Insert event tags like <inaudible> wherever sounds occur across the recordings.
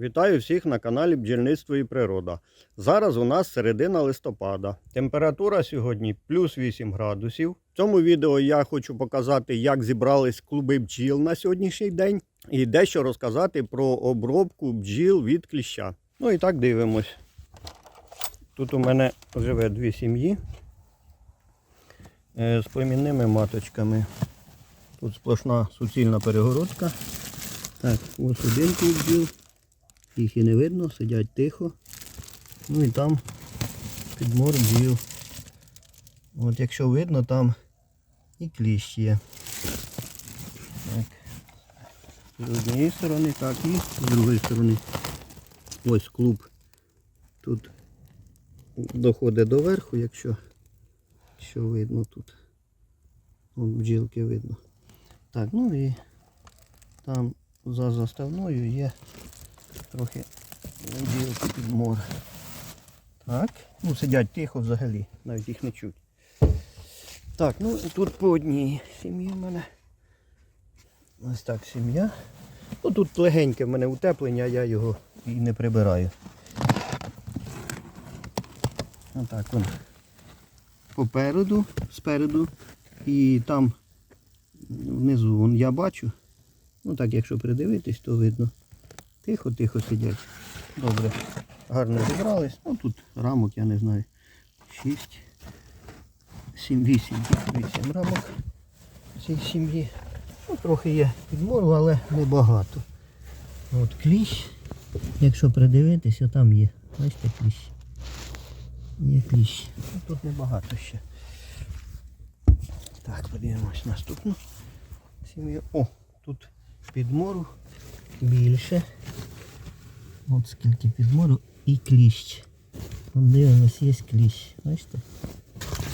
Вітаю всіх на каналі Бджільництво і Природа. Зараз у нас середина листопада. Температура сьогодні плюс 8 градусів. В цьому відео я хочу показати, як зібрались клуби бджіл на сьогоднішній день, і дещо розказати про обробку бджіл від кліща. Ну і так дивимось. Тут у мене живе дві сім'ї е, з племінними маточками. Тут сплошна суцільна перегородка. Так, ось один клуб бджіл. Їх і не видно, сидять тихо. Ну і там підмор бджіл. От якщо видно, там і кліщ є. Так. З однієї сторони, так, і з другої сторони. Ось клуб. Тут доходить до верху, якщо що видно тут. От бджілки видно. Так, ну і там за заставною є трохи бджілки під море. Так, ну сидять тихо взагалі, навіть їх не чуть. Так, ну тут по одній сім'ї в мене. Ось так сім'я. Ну тут легеньке в мене утеплення, я його і не прибираю. Отак вон. Попереду, спереду. І там внизу вон, я бачу. Ну так, якщо придивитись, то видно. Тихо-тихо сидять. Добре. Гарно зібрались. Ну тут рамок, я не знаю. 6, 7, 8, 8 рамок цій сім'ї. Ну, трохи є підмору, але небагато. От кліщ. Якщо придивитися, там є. Бачите кліщ. Є кліщ. Ну, тут небагато ще. Так, подивимось наступну сім'ю. О, тут підмору більше. От скільки підмору і кліщ. От дивимось, є кліщ. Бачите?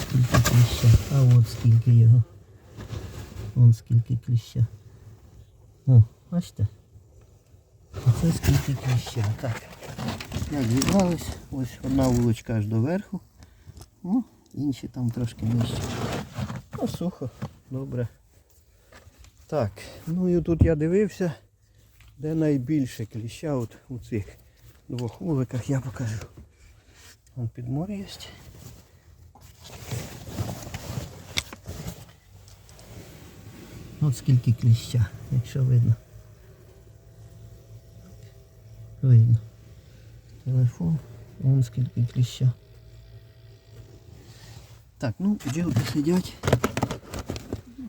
Скільки кліща. А от скільки його. Вон скільки кліща. О, бачите? Оце скільки кліща. Так. Зібрались, ось одна вуличка аж до верху. Ну, інші там трошки нижче. Ну, сухо, добре. Так, ну і тут я дивився, де найбільше кліща от у цих двох вуликах я покажу. Вон підмор є. От скільки кліща, якщо видно. Видно. Телефон, вон скільки кліща. Так, ну бджілки сидять.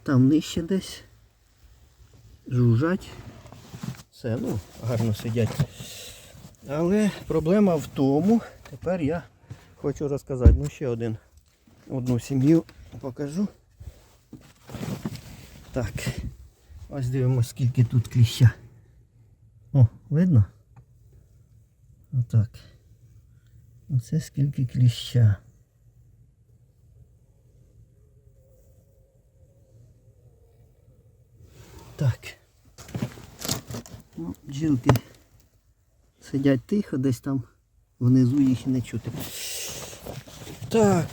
Там нижче десь. Жужжать. Все, ну, гарно сидять. Але проблема в тому, тепер я хочу розказати, ну ще один, одну сім'ю покажу. Так, ось дивимось, скільки тут кліща. О, видно? Отак. Оце скільки кліща. Так. Ну, бджілки сидять тихо, десь там внизу їх не чути. Так.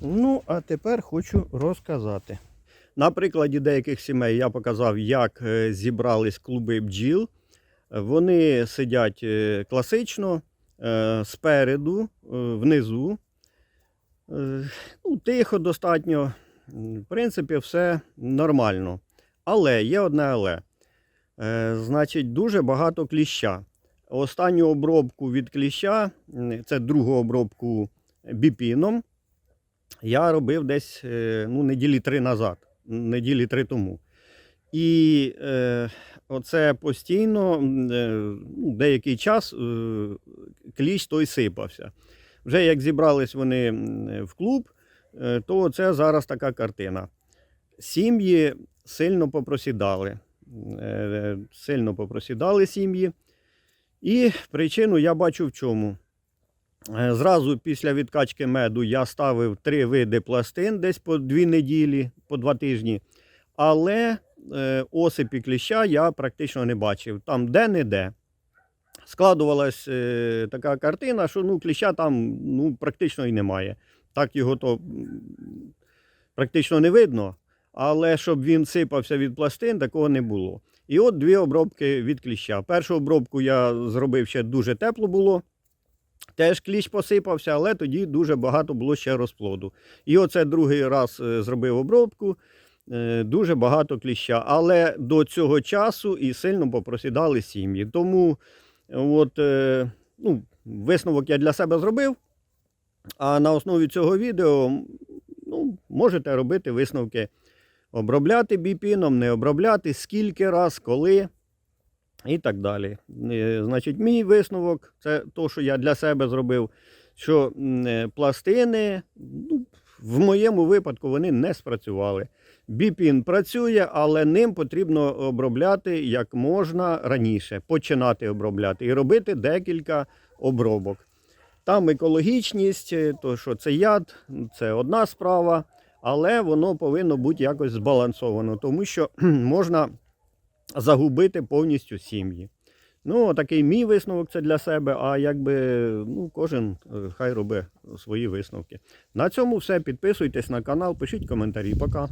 Ну, а тепер хочу розказати. На прикладі деяких сімей я показав, як е, зібрались клуби бджіл. Вони сидять е, класично, е, спереду, внизу. Ну, тихо достатньо. В принципі, все нормально. Але є одне але. Е, Значить, дуже багато кліща. Останню обробку від кліща, це другу обробку біпіном, я робив десь е, ну, неділі три назад, неділі три тому. І е, оце постійно е, ну, деякий час е, кліщ той сипався. Вже як зібрались вони в клуб, е, то це зараз така картина. Сім'ї сильно попросідали. Е, Сильно попросідали сім'ї. І причину я бачу в чому. Е, Зразу після відкачки меду я ставив три види пластин десь по дві неділі, по два тижні. Але е, осипі кліща я практично не бачив. Там де-не-де. Складувалась е, така картина, що ну, кліща там ну, практично і немає. Так його то практично не видно. Але щоб він сипався від пластин, такого не було. І от дві обробки від кліща. Першу обробку я зробив ще дуже тепло було. Теж кліщ посипався, але тоді дуже багато було ще розплоду. І оце другий раз е, зробив обробку, е, дуже багато кліща. Але до цього часу і сильно попросідали сім'ї. Тому от, е, ну, висновок я для себе зробив. А на основі цього відео ну, можете робити висновки. Обробляти біпіном, не обробляти, скільки раз, коли і так далі. Е, Значить, мій висновок це то, що я для себе зробив, що е, пластини, ну, в моєму випадку, вони не спрацювали. Біпін працює, але ним потрібно обробляти як можна раніше, починати обробляти і робити декілька обробок. Там екологічність, е, то що це яд, це одна справа, але воно повинно бути якось збалансовано, тому що <clears throat> можна загубити повністю сім'ї. Ну, такий мій висновок це для себе, а якби ну, кожен е, хай робить свої висновки. На цьому все. Підписуйтесь на канал, пишіть коментарі. Пока.